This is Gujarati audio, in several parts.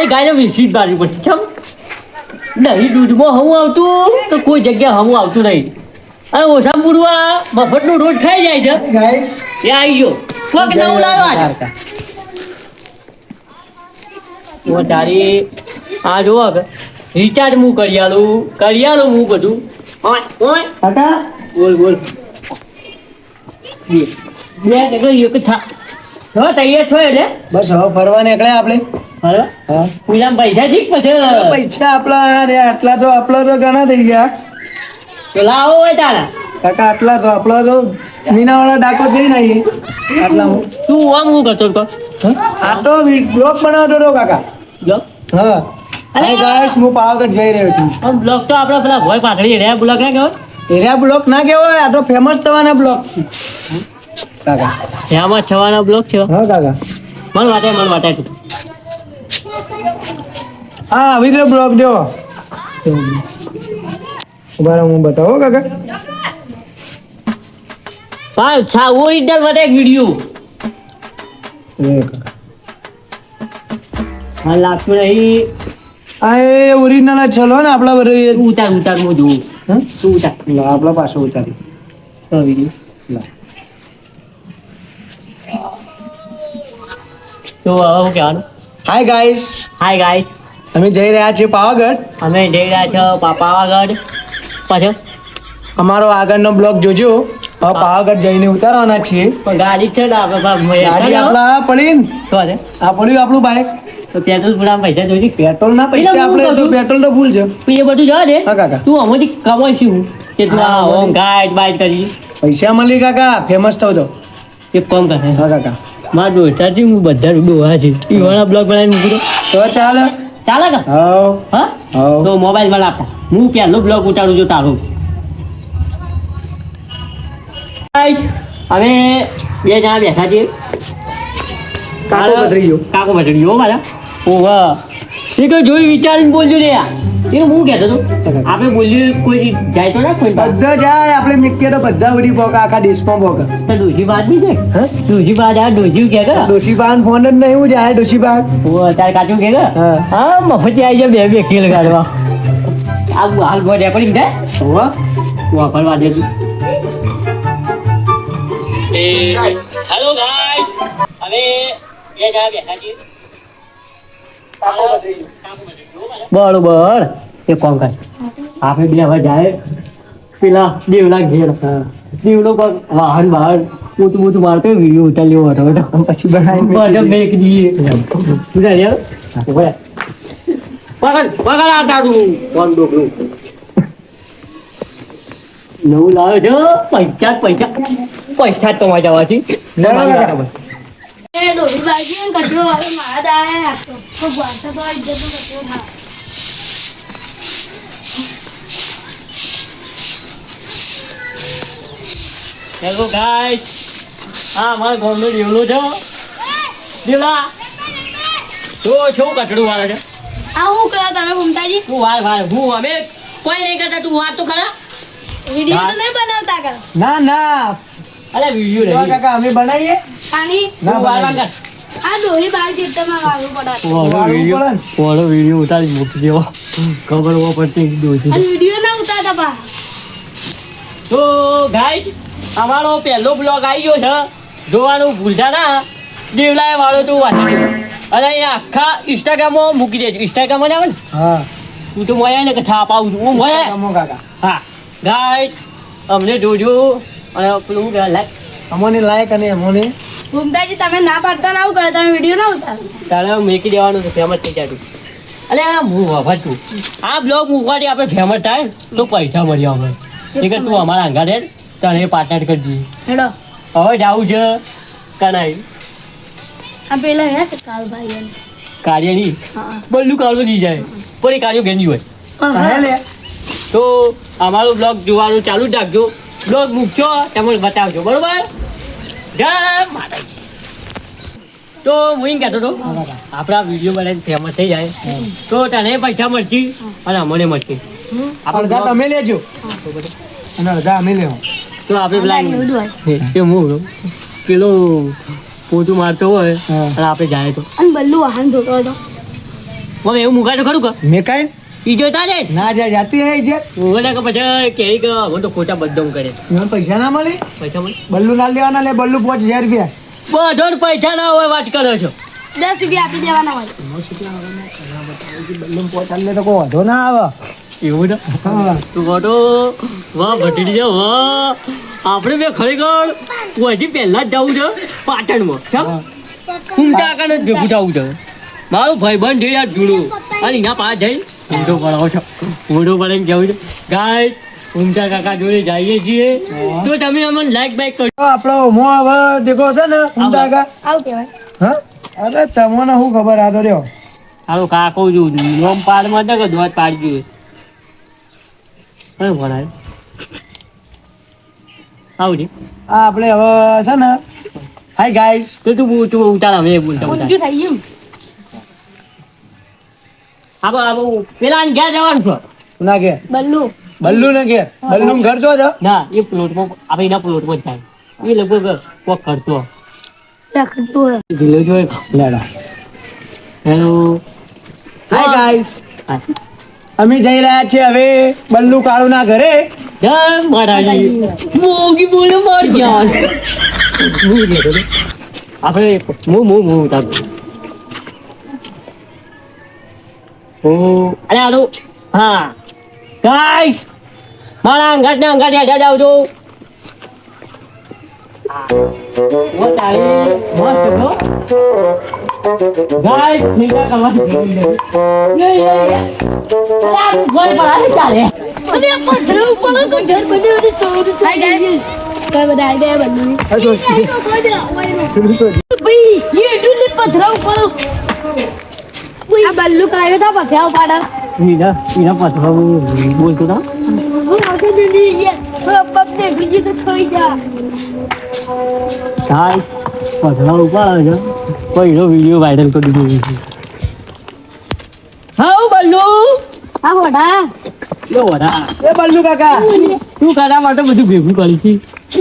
તારી ગાયને વિસિટ મારવી પડશે ચમ. દહીં દૂધમાં હમું આવતું તો કોઈ જગ્યા હમું આવતું નહીં. અને ઓછા પૂરવા મફતનું રોજ ખાઈ જાય છે. ગાઈસ એ આવી ગયો. શોખ નવું લાવ્યો આજે. ઓ તારી આ જોવો કે રિચાર્જ હું કરિયાલું કરિયાલું કરી હું બધું. ઓય ઓય. કાકા? બોલ બોલ. બે બે એક થા છો તૈયાર છો એટલે? બસ હવે ફરવા નીકળ્યા આપણે. પેલા પૈસા ઠીક પછી. પૈસા આપણા અરે આટલા તો આપલા તો ઘણા થઈ ગયા. પેલા આવો હોય તારા. કાકા આટલા તો આપણા તો મીનાવાળા ડાકો જઈને નહીં આટલા હું. તું આમ હું કરતો તો આ તો બ્લોક બનાવતો હતો કાકા. બ્લોગ હા. અરે! ગાઈસ હું પાવાગઢ જઈ રહ્યો છું. આમ બ્લોક તો આપણે પેલા ભોય પાઘડી રહ્યા બ્લોક ના કહેવાય? એરિયા બ્લોક ના કહેવાય આ તો ફેમસ થવાના બ્લોક છે. કાકા. એમાં થવાના બ્લોક છે. હા કાકા. મન વાટે મન વાટે તું. હા આવી રહ્યો બ્લોક જો ઊભા હું બતાવો કાકા. પણ છા ઓરિજિનલ વાટે એક વિડિયો હા લાગતું નહીં. આ એ ઓરિજિનલ જ ચલો ને આપણા તું ઉતાર ઉતાર હું જોઉં. હા? તું ઉતાર. લા, આપણા પાછો ઉતારી. તો વિડિયો લા. તો હવે હું કહેવાનું? હાય ગાઈસ હાય ગાઈસ અમે જઈ રહ્યા છીએ પાવાગઢ. અમે જઈ રહ્યા છો પાવાગઢ. પાછળ અમારો આગળનો બ્લોક જોજો. હવે પાવાગઢ જઈને ઉતારવાના છીએ. પણ ગાડી છે ને ગાડી આપણા પડી ને શું છે? આ પડ્યું આપણું બાઈક તો પેટ્રોલ પૂરા પૈસા જોઈએ પેટ્રોલ ના પૈસા આપણે તો પેટ્રોલ તો ભૂલ છે. એ બધું જવા દે. હા, કાકા. તું અમોથી કમાઈશું કે તું હા, આ બધું. ગાઈડ બાઈડ કરી. પૈસા મળી કાકા. ફેમસ થયો તો. એક કામ કરે. હા કાકા. મારા દોસ્તારથી હું બધા ડોહા છે. એ વાળા બ્લોગ બનાવીને મૂકી દો. તો ચાલે. ચાલે કે હા? તો મોબાઈલમાં આપતા હું પહેલો બ્લોગ ઉતારું છું તારું? હવે બે જણા બેઠા છીએ. કાકો પધરી ગયો. કાકો પધરી ગયો મારા. ઓવા એ તો જોઈ વિચારીને બોલજો ને યાર એ હું કહેતો હતો આપણે બોલ્યું કોઈ જાય તો ના કોઈ બધા જાય આપણે મિક્કે તો બધા ઉડી પોકા આખા દેશમાં પોકા તો ડોશી બાદ બી છે? ડોશી બાદ આ ડોશી કે કે ડોશીબાન ફોન જ નહીં હું જાય ડોશીબાન. ઓ તારે કાચું કે કે હા. હા આવી જાય બે બે કિલ કાઢવા. આ હાલ ગોળ રેકોર્ડિંગ થાય હોવા વાપરવા દે તું. હેલો ગાઈસ હવે બે જણા બેઠા છીએ. બરોબર એ કોણ કર. આપણે બે હવે જાય. પેલા દેવલા ઘેર. દેવલો કોણ વાહન બહાર ઊંચું ઊંચું મારતો વીડિયો ઉતાર્યો હતો. હતો પછી બનાવી બધો મેક દઈએ પૂજા યાર પકડ પકડ આ તારું કોણ ડોકરું? નવું લાવ્યો છો. પૈસા પૈસા. પૈસા કમાઈ જવાથી. એ ડોલી બાજી ને કચરો વાળો મારા દાણા નાખતો તો વાંચતો તો ઇજ્જત નો કચરો થાય હેલો ગાઈસ આ મારા ગામનો દેવલો છે. દેવલા તો છો કચડું વાળો છે. આ હું કરો તમે ભૂમતાજી હું વાર વાર હું અમે કોઈ નહીં કરતા તું વાર તો ખરા? વીડિયો તો નહીં બનાવતા કર ના ના. અરે વીડિયો રહી કાકા અમે બનાવીએ? પાણી? ના તમારે વાળવું વાળો વીડિયો. વાળો વીડિયો ઉતારી મૂકી દેવો. ખબર હોવા પડતી દોષી અને વીડિયો ના ઉતારતા પા તો ગાઈસ અમારો પહેલો બ્લોગ આવી ગયો છે. જોવાનું ભૂલતા ના. દેવલાએ વાળો તો વાંચી દે. અને એ આખા ઇન્સ્ટાગ્રામમાં મૂકી દેજો. ઇન્સ્ટાગ્રામમાં જ આવે ને. હા. હું તો મોયા ને કે છાપ આવું છું. હું મોયા. કાકા. હા. ગાઈસ અમને જોજો. અને પેલું શું કહેવાય લાઈક અમોની લાયક અને અમોની. ભૂમતાજી તમે ના પાડતા ના આવું કરો તમે વીડિયો ના ઉતારો. તારે મેકી દેવાનું છે ફેમસ થઈ જાય અલે આ હું વાપરતું આ બ્લોગ મૂકવાથી આપણે ફેમસ થાય તો પૈસા મળી અમે ઠીક તું અમારા અંગાડે તને પાર્ટનર કરી દઈએ હેડો. હવે જાવું છે કનાઈ. આ પેલા હે કાલભાઈ કાર્યની? હા. બધું કાળું થઈ જાય. પણ એ કાર્યો ગેંજી હોય. તો અમારું બ્લોગ જોવાનું ચાલુ જ રાખજો. બ્લોગ મૂકજો તમે બતાવજો બરોબર? જય માતાજી. તો હું એમ કહેતો હતો આપણા વીડિયો બનાવીને ફેમસ થઈ જાય. તો તને પૈસા મળશે અને અમને મળશે. આપણે અડધા તમે લેજો. અને અડધા અમે લેવો. તો આપણે પેલા એવું એ હું પેલો પોતું મારતો હોય અને આપણે જાય તો. અને બલ્લુ વાહન ધોતો હતો હવે એવું મુકાય તો ખરું કે? મેં કાંઈ ઈ જોતા ને ના જાય જાતી હે જે ઓને કે પછી કે કે હું તો ખોટા બદનામ કરે મને પૈસા ના મળે? પૈસા મળે? બલ્લુ ના લેવાના લે બલ્લુ પાંચ હજાર રૂપિયા. બધો પૈસા ના હોય વાત કરો છો. દસ રૂપિયા આપી દેવાના હોય. બલ્લુ પાંચ આલે તો કોઈ વાંધો ના આવે. એવું ને? તું મોટો વાહ ભટીડી છે વાહ. આપણે બે ખરેખર અહીંથી પહેલા જ જવું છે? પાટણમાં ચમ? કુમટા કાને ભેગું થવું છે. મારું ભાઈબંધ છે યાર જૂનું અને એના પાસે જઈ ઊંધો પડાવો છો. ઊંધો પડાવીને કેવું છે? ગાય કુમટા કાકા જોડે જઈએ છીએ. તો તમે અમને લાઈક બાઈક કરજો. આપણો મો હવે દેખો છે ને ઊંધા કા આવું કહેવાય. હા? અરે તમને શું ખબર આ તો રહ્યો? હાલો કાકો જો નોમ પાડમાં હતા કે દોત પાડજો. કયું ભણાય આવું છે. આ આપણે હવે છે ને હાય ગાઈસ તો તું તું ઉતાર હવે બોલતા ઉતાર. ઊંચું થઈ ગયું આબો આબો પેલા ને ઘેર જવાનું છે. ના ઘેર. બલ્લુ. બલ્લુ ને કે બલ્લુ ઘર જો છે ના એ પ્લોટમાં આપણે એના પ્લોટમાં જાય. એ લગભગ કોક કરતો. હોય. ઢીલો જોઈ લેડા. હેલો હાય ગાઈસ અમે જઈ રહ્યા છીએ હવે બલ્લુ કાળુ ના ઘરે મોગી બોલે મર ગયા. આપણે મો મો મો ઉતારું ઓ અરે હાલો. હા. ગાઈસ મારા અંગાત ને અંગાત હેઠા જાવ છો ઓ તારી કઈ બલ્લુ જો કરાવ્યો તા પથરા ઉપાડે. ઈના ઈના પથરા બોલતો ના હું આવતો નથી યાર પપ દેખી ગયું તો થઈ જા. હાય પથરા ઉપાડે છે. પહેલો વીડિયો વાયરલ કરી દીધો છે. હાઉ બલ્લુ આ હોડા લો વડા. એ બલ્લુ કાકા. તું કરા માટે બધું ભેગું કરી છે?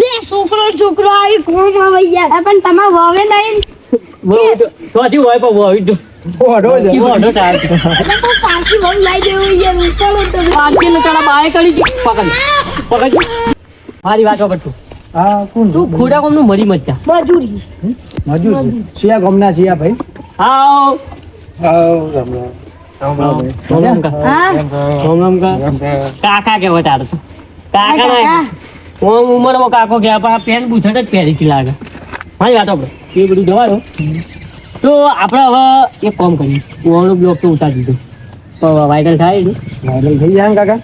લે છોકરો છોકરો આવી કોણ આવે યાર. પણ તમાર વાવે નહીં. તો હજી હોય પણ હોય તો ઓઢો છે છે એટલે પાછી બહુ લઈ દેવું યાર ઉપાડો તમે પાછી ને તારા બાએ કરી પકડ. પકડ. મારી વાત પર તું. હા કોણ? તું ખોડા કોમનું મરી મત જા. મજૂરી. મજૂર? છે. શિયા ગમના ભાઈ? હાઉ આવ રામ રામ. રામ કા. હા? રામ રામ. કા. કાકા કેવો તારે કાકા આ પેન બુથડ જ પહેરી લાગે. મારી વાત આપણે એ બધું જવા દો. તો આપણે હવે એક કામ કરીએ. ઓનો બ્લોક તો ઉતારી દીધો. તો વાયરલ થાય ને વાયરલ થઈ જાય કાકા?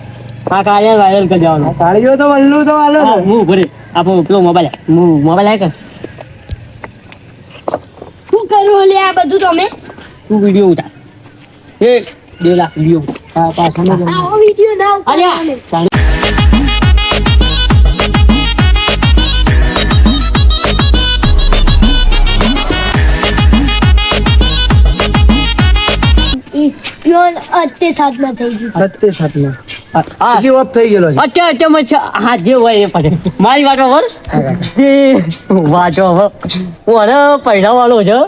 હા કાલે વાયરલ કરી દેવાનો. આ જો તો બલ્લુ તો હાલો હું ભરે આપો પેલો મોબાઈલ હું મોબાઈલ આવે કે? શું કરું લે આ બધું તમે? તું વીડિયો ઉતાર. એક બે લાખ વીડિયો હા પાછા. વિડિયો ના અલ્યા! ઉતારવાનો. ચાલ અત્તે સાતમાં થઈ ગયું. સત્ય સાતમાં. આ કેટલી થઈ ગયેલો છે? અચ્છા અચ્છા મચ્છા હા જે હોય એ પડે. મારી જે આને છે.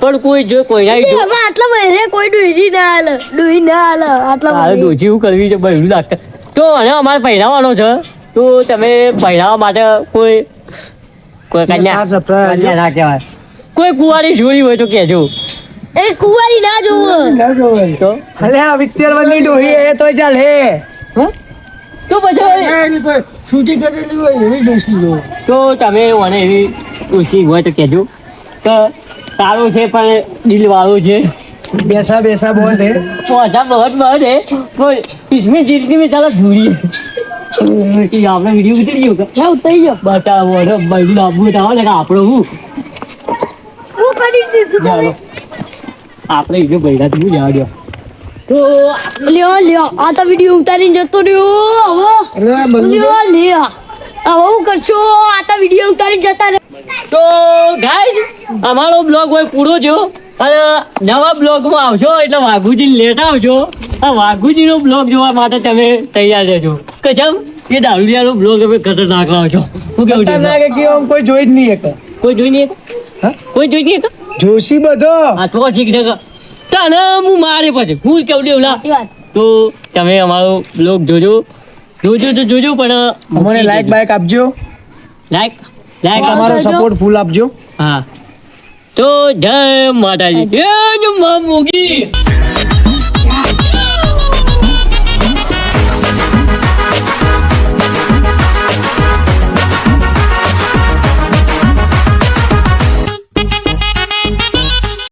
પણ કોઈ જો કોઈ ના હવે આટલા મહિને કોઈ ડોહી ના હાલે ડોહી ના હાલે આટલા મહિને ડોજી કરવી છે બહેરું લાગતા તો અને અમારે પહેરાવાનો છે. તો તમે પહેરાવા માટે કોઈ કોઈ કન્યા કન્યા ના કહેવાય. કોઈ કુંવારી જોડી હોય તો કહેજો. એ કુવારી ના જોવું. ના જોવું તો. હલે આ વિત્તેર વની ડોહી એ તો ચાલ હે. તો પછી એની પર શૂટિંગ કરેલી હોય એવી ડોસી જો તો તમે મને એવી ડોસી હોય તો કહેજો. તો સારું છે પણ દિલ વાળું છે. બેસા બેસા બોલ દે પોતા બહુ બહુ દે બોલ ઇસમે જીતની મે ચાલો ઝૂરી કે આપણે ઉતરી ગયો ક્યાં ઉતરી ગયો બતાવો રે ભાઈ લાબુ તાવ ને આપણો હું કરી દીધું આપણે એને બૈરા થી જવા દો તો લ્યો લ્યો આ તો વિડિયો ઉતારીને જતો રહ્યો. હવે લ્યો લ્યો. હવે હું કરશો? આ તો વિડિયો ઉતારીને જતા રહે તો ગાઈઝ અમારો બ્લોગ હોય પૂરો જો અને નવા બ્લોગમાં આવશો એટલે વાઘુજી લેટ આવજો. આ વાઘુજીનો બ્લોગ જોવા માટે તમે તૈયાર રહેજો. કે જેમ એ દારૂડિયાનો બ્લોગ અમે ખતરનાક લાવજો. શું કેવું છે? કોઈ જોઈ જ નહીં એક. કોઈ જોઈ નહીં હા? કોઈ જોઈ નહીં જોશી બધો? આ તો ઠીક છે. તને હું મારે પછી હું કેવું દેવલા તો તમે અમારો બ્લોગ જોજો. જોજો તો જોજો પણ મને લાઈક બાઈક આપજો. લાઈક લાઈક અમારો સપોર્ટ ફૂલ આપજો. હા. તો જય માતાજી. જય મોગી.